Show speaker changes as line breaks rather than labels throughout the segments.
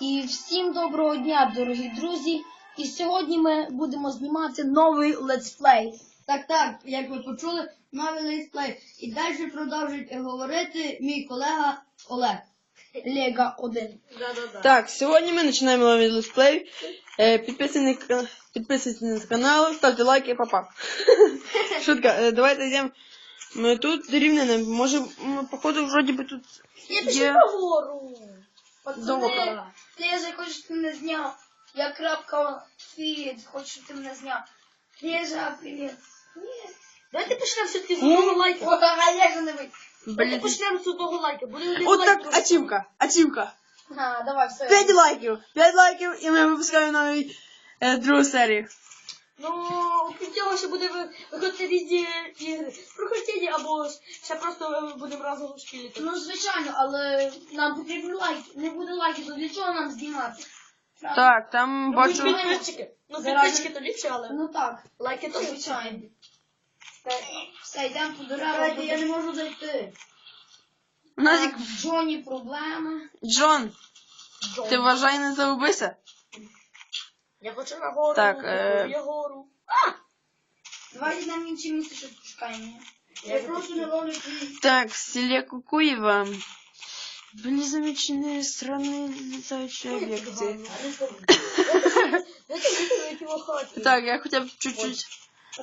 І всім доброго дня, дорогі друзі. І сьогодні ми будемо знімати новий летсплей.
Так, так, як ви почули, новий летсплей. І далі продовжують говорити мій колега Олег.
Лего 1.
Так, сьогодні ми починаємо новий летсплей. Підписуйтесь на, канал, ставте лайки, папа. Шутка, е, давайте йдемо. Ми тут рівняне. Може, походу, вроді би тут є.
нагору.
Добре.
Пацани, Леза, хочу, щоб ти мене зняв. Я крапка фід, хочу, щоб ти мене зняв. Леза, привіт.
Давайте почнемо все-таки з одного лайка.
О, а Леза не вийде.
Давайте
Блін.
почнемо з одного лайка. Буде один
От
лайк.
так, ачівка, ачівка.
А, давай, все.
5 лайків, 5 лайків, і ми випускаємо новий е, другу серію.
Ну, окрім цього, ще буде ви- виходити різні ігри. Прохождення або ще просто е, будемо разом шкілити.
Ну, звичайно, але нам потрібні лайки. Не буде лайків, то для чого нам знімати?
Так, там
Ну,
бачу.
підписчики. Ну, підписчики то ліпше, але
Ну так,
лайки то
звичайно. Все, йдемо по.
Чекайте, я не можу зайти.
Назік,
Так, в Джоні проблеми.
Джон, ти вважай не загубися.
Я хочу на гору,
Так, е,
я гору.
Давайте йдемо в інше місце, що пошукаємо.
Я просто не ловлю твій.
Так, в селе Кукуево были замечены странные летающие объекты.
Дайте вийти в хаті.
Так, я хоча б чуть-чуть.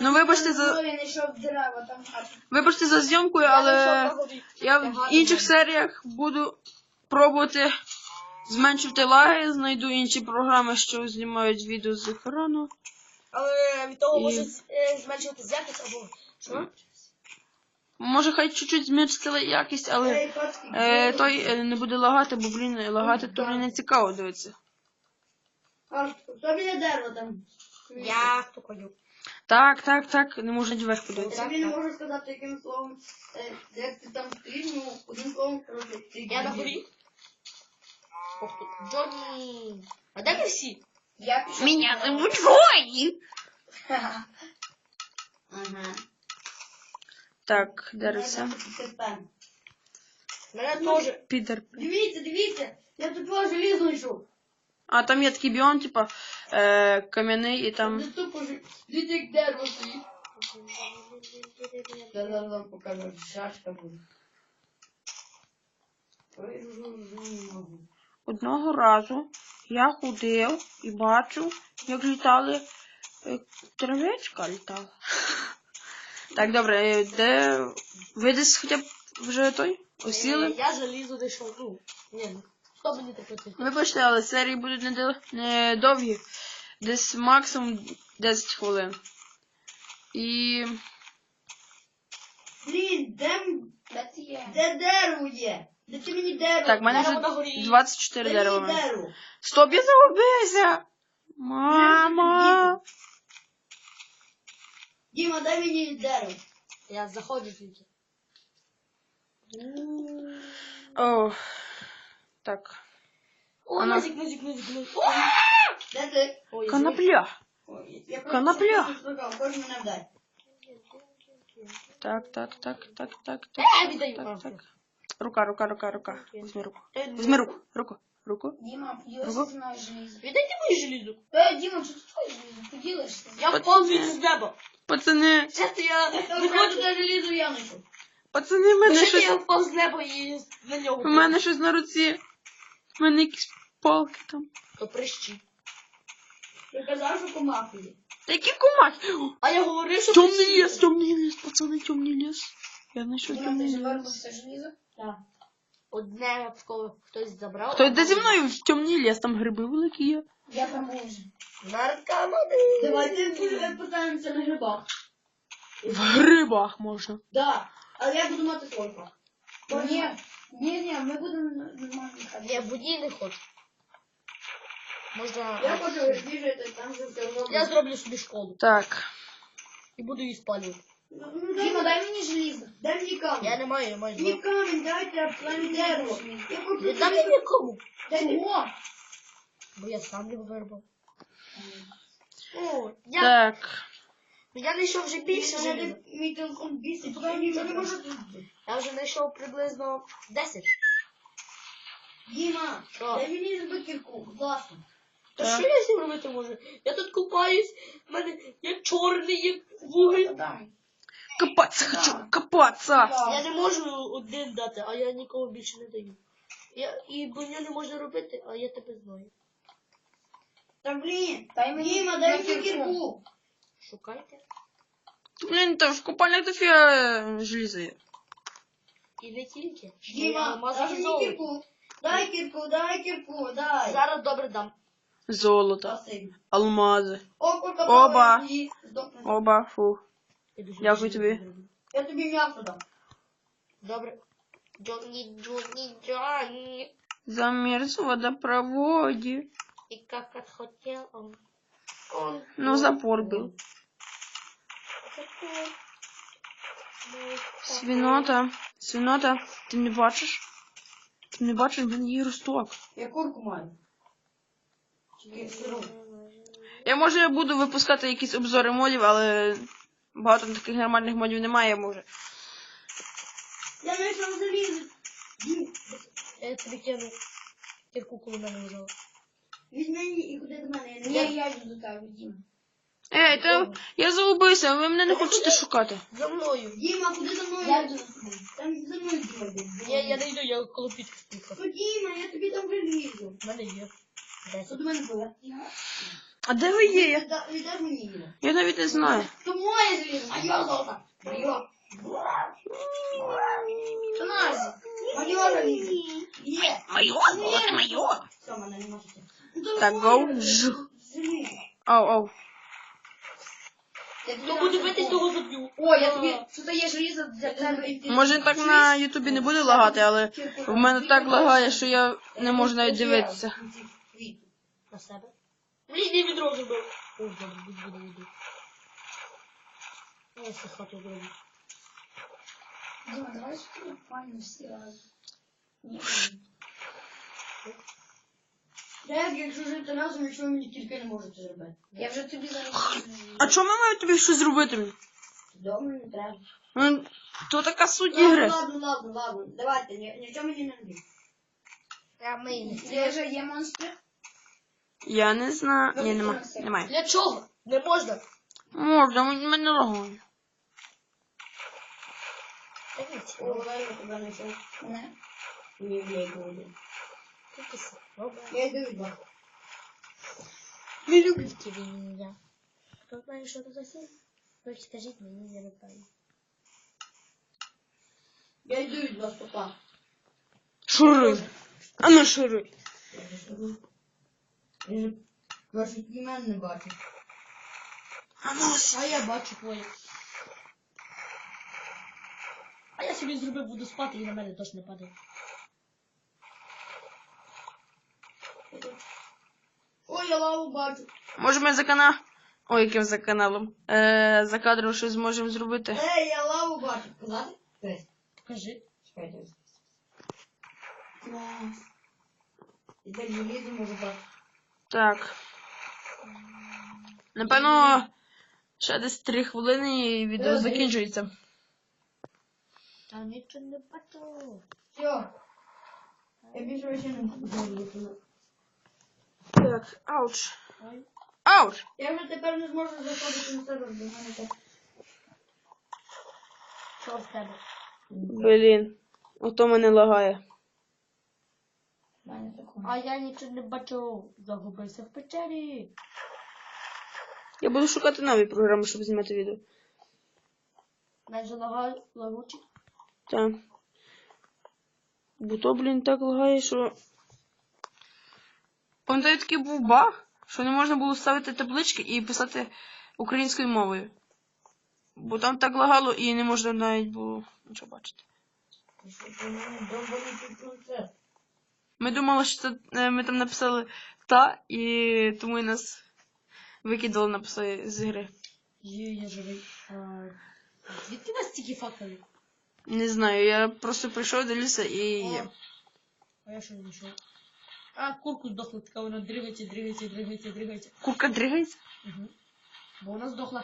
Ну, вибачте за
Я знайшов дерева, там гарно.
вибачте за зйомкою, але я в інших серіях буду пробувати зменшити лаги, знайду інші програми, що знімають відео з екрану.
Але від того
І-
може е, зменшувати якість або що?
Може, хай чуть-чуть зменшити якість, але е, той е, не буде лагати, бо блін, лагати то мені не цікаво дивитися.
А хто біля дерева там?
Я ходю.
Так, так, так, не можна вверх
Я
подивитися.
тобі не можу сказати, яким словом. Е, Як ти там ну, одним словом, коротше, ти
Я на горі. Ох тут. Джонні. А де ви всі?
Я пішов.
Меня зовут Фони.
Ха-ха.
Ага.
Так.
Тепер.
Мене теж.
Підер.
Дивіться, дивіться, я тут твого желізо знайшов.
А там є такий біом, типа е, кам'яний і там.
Тут пожи- Дивіться, як дерево стоїть. Я зараз вам покажу, шашка буде. Ой, жу, жу, не можу.
Одного разу я ходив і бачив, як літали травечка літала. Так, добре, е, де ви десь хоча б вже той осіли?
Я залізу дійшов. Ну, ні. Хто мені таке це?
Вибачте, але серії будуть не, не довгі. Десь максимум 10 хвилин. І.
Блін, де,
де
дерево є? Де ти мені дерево?
Так, в мене
Дерево на
вже
горі.
24
Де
дерева. в
мені
мене.
дерево?
Стоп, я загубився! Мама!
Діма, дай мені дерево.
Я заходжу тільки.
О, так.
О,
Вона-
нозик, нозик, нозик, нозик. О!
Де ти?
Ой, я
Конопля.
Ой, я просто
Конопля.
просто шукав, Кожен мене вдай.
Так, так, так, так, так, так.
Е, віддаю.
Так,
А,
так. Рука, рука, рука, рука. Візьми руку.
Е,
Візьми руку, руку, руку. Ого.
зі мною желізо.
Віддайте мою желізу.
Е, Діма, що ти твоє желізо? Поділишся?
Я
От
впав
це.
звідси з неба.
Пацани,
Часто я
Виходжу на желізо я
пацани, в мене щось.
я впав з неба і на нього.
У мене щось на руці. У мене якісь палки там.
То прищі.
Ти казав, що комахи.
Та які кумахи?
А я говорив, що
Темний
прищі.
ліс, темний ліс, пацани, темний ліс. Я знайшов
Діма, ти
темний
ж
ліс.
виробив все желізо?
Так.
Одне тако хтось забрав.
Хто йде зі мною в темний ліс, там гриби великі є.
Я там був вже.
Наркомани.
Давайте питаємося на грибах.
В грибах можна.
Да. Але я буду мати свой факт.
Ні, ні, ні, ми будемо нормально.
Я воді не хочу. Можна...
Я хочу їжджати там, де все одно.
Я зроблю собі школу.
Так.
І буду її спалювати.
Ну, ну, дай,
Діма, дай мені желізо.
дай мені камінь.
Я не маю, я маю
Мені камінь, дайте, я плану дерево. Я хочу
Не дам я нікому.
Дайте.
Чого?
Бо я сам його виробив. О, я,
Так.
я знайшов вже більше
Мене
желіза.
де- мій телефон бісить, я нічого не можу тут.
Я вже знайшов приблизно 10.
Діма,
Що?
дай мені зроби кірку, будь ласка.
Та
Так.
що я з цим робити можу? Я тут купаюсь, в мене як чорний, як вуголь.
Дай.
Копаться хочу, копаться.
Я не можу один дати, а я нікого більше не даю. Я, і броню не можна робити, а я тебе знаю.
Та блін,
Дай мені
Діма, дай мені
кірку.
кірку.
Шукайте.
Блін, там в купальник дофіга желіза є.
І не тільки.
Діма, дай мені
золото.
кірку. Дай кірку, дай кірку, дай.
Зараз добре дам.
Золото, алмази.
О, курка,
Оба. Оба, фу.
Я
Дякую тобі.
Я тобі м'ясо дам.
Добре. Джонні, Джонні, Джонні.
Замерз в водопроводе.
И как отхотел он. он
Ну, запор был.
Ну,
Свінота, свінота, ти не бачиш? Ти не бачиш, він її росток.
Я курку маю.
Я може буду випускати якісь обзори модів, але багато таких нормальних модів немає, може.
Я знайшов залізо. Дім,
Я тобі кину кірку, коли мене лежала.
візьми і куди до мене. Я не
Ні, я йду до тебе, Діма.
Ей, та я загубився, ви мене не хочете шукати.
За мною.
Діма, куди за мною?
Я йду за.
Там за мною Діма.
Я, я не йду, я коло пічки спіхав.
Ну, Діма, я тобі там вилізу.
В мене є.
Що
Десять.
до мене було?
А де ви є? Я, навіть не знаю.
То моє залізо, моє золото. Моє.
Що назі?
Моє залізо. Є.
Моє, золото моє.
Все, мене не можете. Ну,
Так, гоу. Ау, ау.
Хто буде битись, того заб'ю.
О, я тобі, що є желізо для тебе.
Може так на Ютубі не буде лагати, але в мене так лагає, що я не можу навіть дивитися.
На себе. Блін, я відро забив. О, добре, будь буде йду. Я все хату зроблю.
Діма, давай сюди пані всі разом. Ні.
Як, якщо жити разом, якщо ви мені тільки не можете зробити?
Я вже тобі зараз.
А чому ми маємо тобі щось зробити? мені?
Добре, не треба.
Ну, То така суть
Ладно,
ігри.
ладно, ладно, ладно. Давайте, ні, ні в чому мені не робіть.
Я мейн.
Є вже є монстри?
Я не знаю. Ні, нема. Немає.
Для чого? Не можна.
Можна, мені
це
я знайшов.
Не.
Все. Добре.
Я вас.
Не люблю телевидение. Кто знает, что это за фильм? Вы скажите мне, не знаю.
Я йду від вас, папа.
Шуруй. А ну шуруй.
Я ж імен не бачу.
А ну
А я бачу твоє. А я собі зробив, буду спати і на мене дощ не падає.
Ой, я лаву бачу.
Може ми за канал. Ой, яким за каналом. Е, за кадром щось зможемо зробити.
Ей, я лаву бачу. Казати? Десь.
Покажи.
Чекайте. Клас. І так желізо можу бачити.
Так. Напевно, ще десь 3 хвилини і відео закінчується.
А нічого не бачу.
Все. Я більше вообще не можу.
Так, ауч. Ауч!
Я вже тепер не зможу заходити на сервер, бо в мене так.
Що в тебе?
Блін. Ото мене лагає.
Мене такого.
А я нічого не бачу. Загубився в печері.
Я буду шукати нові програми, щоб знімати відео.
Майже лага лагучий.
Так. Бо то, блін, так лагає, що. Пам'ятаю, такий був баг, що не можна було ставити таблички і писати українською мовою. Бо там так лагало і не можна навіть було нічого бачити.
Що ти мене довбаний тут
Ми думали, що це, е, ми там написали та, і тому і нас викидали написали з гри.
Є, я живий. А, звідки у вас стільки факелів?
Не знаю, я просто прийшов до лісу і є.
А я що не знайшов? А, курку здохла, така вона дригається, дригається, дригається, дригається.
Курка дригається.
Угу. Бо вона здохла.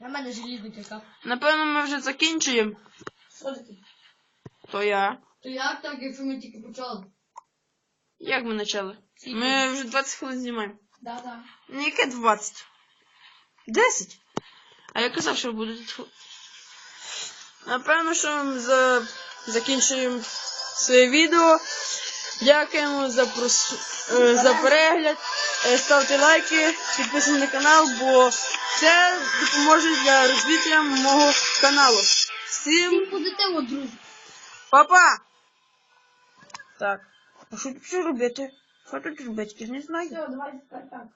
На мене желізний кілька.
Напевно, ми вже закінчуємо.
Що таке?
То я.
То як так, якщо ми тільки почали?
Як ми почали? Ми вже 20 хвилин знімаємо.
Да, да.
Ну, яке 20? 10? А я казав, що буде тут. Напевно, що ми за... закінчуємо своє відео. Дякуємо за, прос... е, за перегляд. Е, Ставте лайки, підписуйтесь на канал, бо це допоможе для розвиття мого каналу. Всім
Всім позитиву, друзі.
па-па! Так. А що тут робити? Що тут робити? Я не знаю.
Все, давай так.